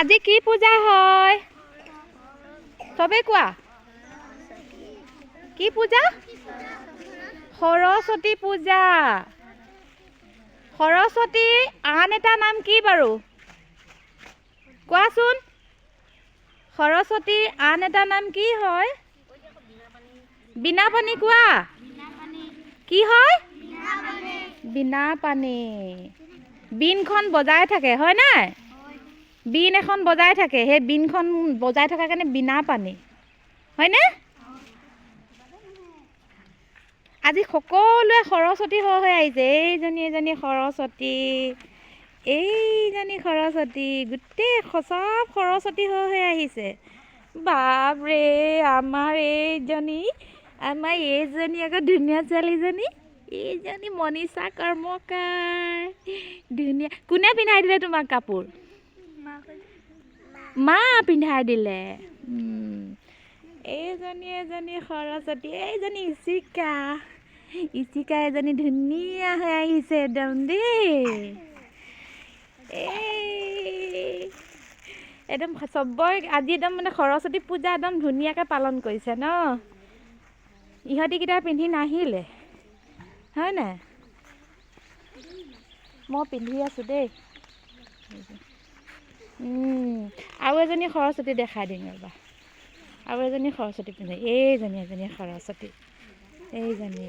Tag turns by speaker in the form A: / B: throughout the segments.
A: আজি কি পূজা হয়? চবেই কোৱা। কি পূজা? সৰস্বতী পূজা। সৰস্বতীৰ আন এটা নাম কি বাৰু? কোৱাচোন। সৰস্বতীৰ আন এটা নাম কি হয়? বিনা পানী কোৱা। কি হয়? বিনা পানী বিনখন বজাই থাকে হয় নাই? বিন এখন বজাই থাকে সেই বিনখন বজাই থকাৰ কাৰণে বিনা পানী। হয়নে? আজি সকলোৱে সৰস্বতী হৈ হৈ আহিছে। এইজনী এজনী সৰস্বতী এইজনী সৰস্বতী গোটেই সচব সৰস্বতী হৈ হৈ আহিছে। বাপৰে আমাৰ এইজনী আমাৰ এইজনী আকৌ ধুনীয়া ছোৱালীজনী। এইজনী মনীষা কৰ্মকাৰ। ধুনীয়া। কোনে পিন্ধাই দিলে তোমাক কাপোৰ? মা পিন্ধাই দিলে। এইজনী এজনী সৰস্বতী এইজনী ইচিকা। ইচিকা এজনী ধুনীয়া হৈ আহিছে একদম দেই। একদম চবৰে আজি একদম মানে সৰস্বতী পূজা একদম ধুনীয়াকৈ পালন কৰিছে ন? ইহঁতিকেইটা পিন্ধি নাহিলে হয় নাই? মই পিন্ধি আছোঁ দেই। আৰু এজনী সৰস্বতী দেখাই দিম ৰ'বা। আৰু এজনী সৰস্বতী পিন্ধে এইজনী এজনী সৰস্বতী এইজনী।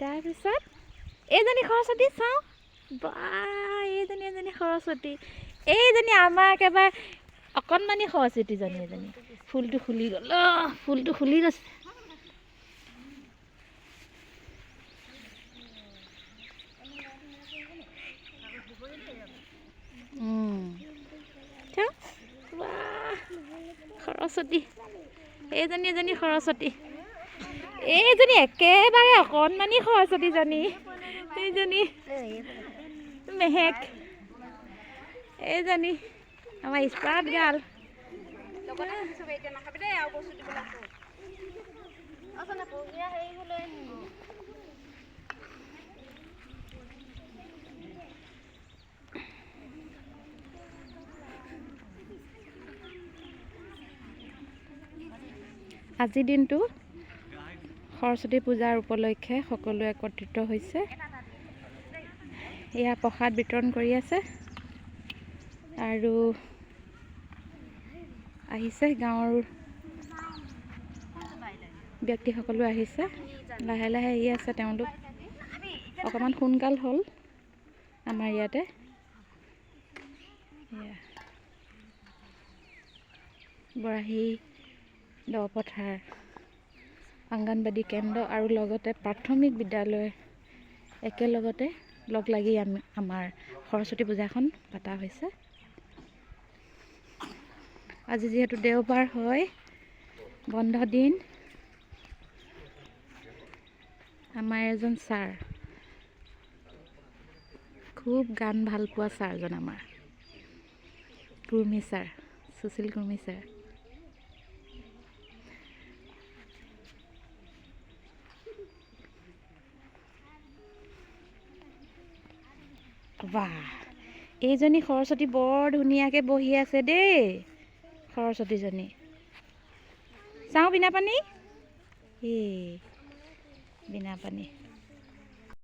A: তাৰপিছত এইজনী সৰস্বতী চাওঁ। বা এইজনী এজনী সৰস্বতী এইজনী আমাৰ একেবাৰে অকণমানি সৰস্বতীজনী এজনী। ফুলটো খুলি গ'ল ফুলটো খুলি গৈছে উম। চাওঁ। বাহ, সৰস্বতী এইজনী এজনী সৰস্বতী এইজনী একেবাৰে অকণমানি সৰস্বতীজনী এইজনী মেহেক। এইজনী আমাৰ স্পাৰ্ট গাল। আজিৰ দিনটো সৰস্বতী পূজাৰ উপলক্ষে সকলোৱে একত্ৰিত হৈছে। এয়া প্ৰসাদ বিতৰণ কৰি আছে। আৰু আহিছে গাঁৱৰ ব্যক্তিসকলো আহিছে। লাহে লাহে আহি আছে তেওঁলোক। অকণমান সোনকাল হ'ল আমাৰ ইয়াতে। এয়া। বৰাহী দপথাৰ অংগনবাদী কেন্দ্ৰ আৰু লগতে প্ৰাথমিক বিদ্যালয়। একেলগতে লগ লাগি আমি আমাৰ সৰস্বতী পূজাখন পতা হৈছে। আজি যিহেতু দেওবাৰ হয় বন্ধ দিন আমাৰ এজন ছাৰ খুব গান ভাল পোৱা ছাৰজন আমাৰ। Kurmi sir Sushil Kurmi sir. বাহ এইজনী সৰস্বতী বৰ ধুনীয়াকৈ বহি আছে দেই সৰস্বতীজনী। চাওঁ বিনা পানী এই বিনা পানী